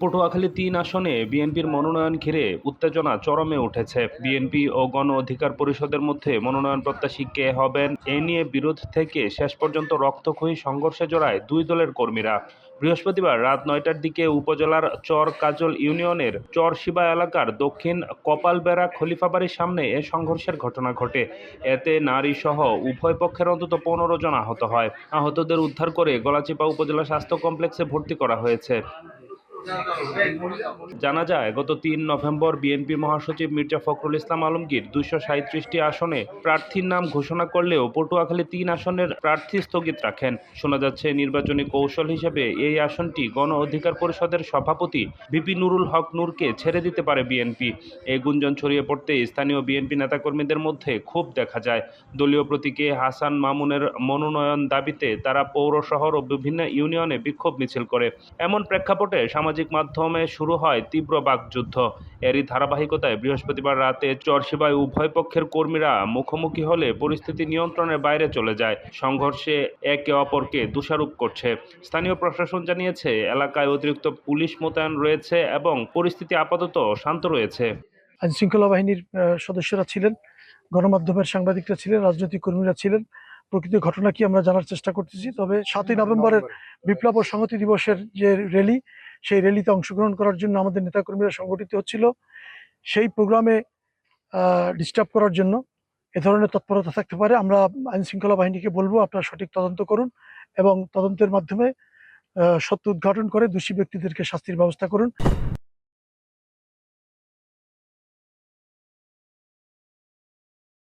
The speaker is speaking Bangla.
পটুয়াখালী তিন আসনে বিএনপির মনোনয়ন ঘিরে উত্তেজনা চরমে উঠেছে। বিএনপি ও গণ অধিকার পরিষদের মধ্যে মনোনয়ন প্রত্যাশী কে হবেন এ নিয়ে বিরোধ থেকে শেষ পর্যন্ত রক্তক্ষয়ী সংঘর্ষে জড়ায় দুই দলের কর্মীরা। বৃহস্পতিবার রাত নয়টার দিকে উপজেলার চর কাজল ইউনিয়নের চর শিবা এলাকার দক্ষিণ কপালবেড়া খলিফাবাড়ির সামনে এ সংঘর্ষের ঘটনা ঘটে। এতে নারী সহ উভয় পক্ষের অন্তত পনেরো জন আহত হয়। আহতদের উদ্ধার করে গলাচিপা উপজেলা স্বাস্থ্য কমপ্লেক্সে ভর্তি করা হয়েছে। জানা যায়, গত তিন নভেম্বর বিএনপি মহাসচিব মির্জা ফখরুল ইসলাম আলমগীর দুইশো সাঁত্রিশটি আসনে প্রার্থীর নাম ঘোষণা করলেও পটুয়াখালী তিন আসনের প্রার্থী স্থগিত রাখেন। শোনা যাচ্ছে, নির্বাচনী কৌশল হিসেবে এই আসনটি গণ অধিকার পরিষদের সভাপতি ভিপি নুরুল হক নূরকে ছেড়ে দিতে পারে বিএনপি। এই গুঞ্জন ছড়িয়ে পড়তে স্থানীয় বিএনপি নেতাকর্মীদের মধ্যে ক্ষোভ দেখা যায়। দলীয় প্রতীকে হাসান মামুনের মনোনয়ন দাবিতে তারা পৌর শহর ও বিভিন্ন ইউনিয়নে বিক্ষোভ মিছিল করে। এমন প্রেক্ষাপটে সামাজিক মাধ্যমে শুরু হয় তীব্র বাকযুদ্ধ। এরই ধারাবাহিকতায় বৃহস্পতিবার রাতে চরশিবায় উভয় পক্ষের কর্মীরা মুখোমুখি হলে পরিস্থিতি নিয়ন্ত্রণের বাইরে চলে যায়। সংঘর্ষে একে অপরকে দোষারোপ করছে। স্থানীয় প্রশাসন জানিয়েছে, এলাকায় অতিরিক্ত পুলিশ মোতায়েন রয়েছে এবং পরিস্থিতি আপাতত শান্ত রয়েছে। আইন শৃঙ্খলা বাহিনীর সদস্যরা ছিলেন, গণমাধ্যমের সাংবাদিকরা ছিলেন, রাজনৈতিক কর্মীরা ছিলেন। প্রকৃত ঘটনা কি আমরা জানার চেষ্টা করতেছি, তবে সাতই নভেম্বরের বিপ্লব ও সংহতি দিবসের যে র্যালি সেই র্যালিতে অংশগ্রহণ করার জন্য আমাদের নেতাকর্মীরা সংগঠিত হচ্ছিল। সেই প্রোগ্রামে ডিস্টার্ব করার জন্য এ ধরনের তৎপরতা থাকতে পারে। আমরা আইন শৃঙ্খলা বাহিনীকে বলব, আপনারা সঠিক তদন্ত করুন এবং তদন্তের মাধ্যমে সত্য উদ্ঘাটন করে দোষী ব্যক্তিদেরকে শাস্তির ব্যবস্থা করুন।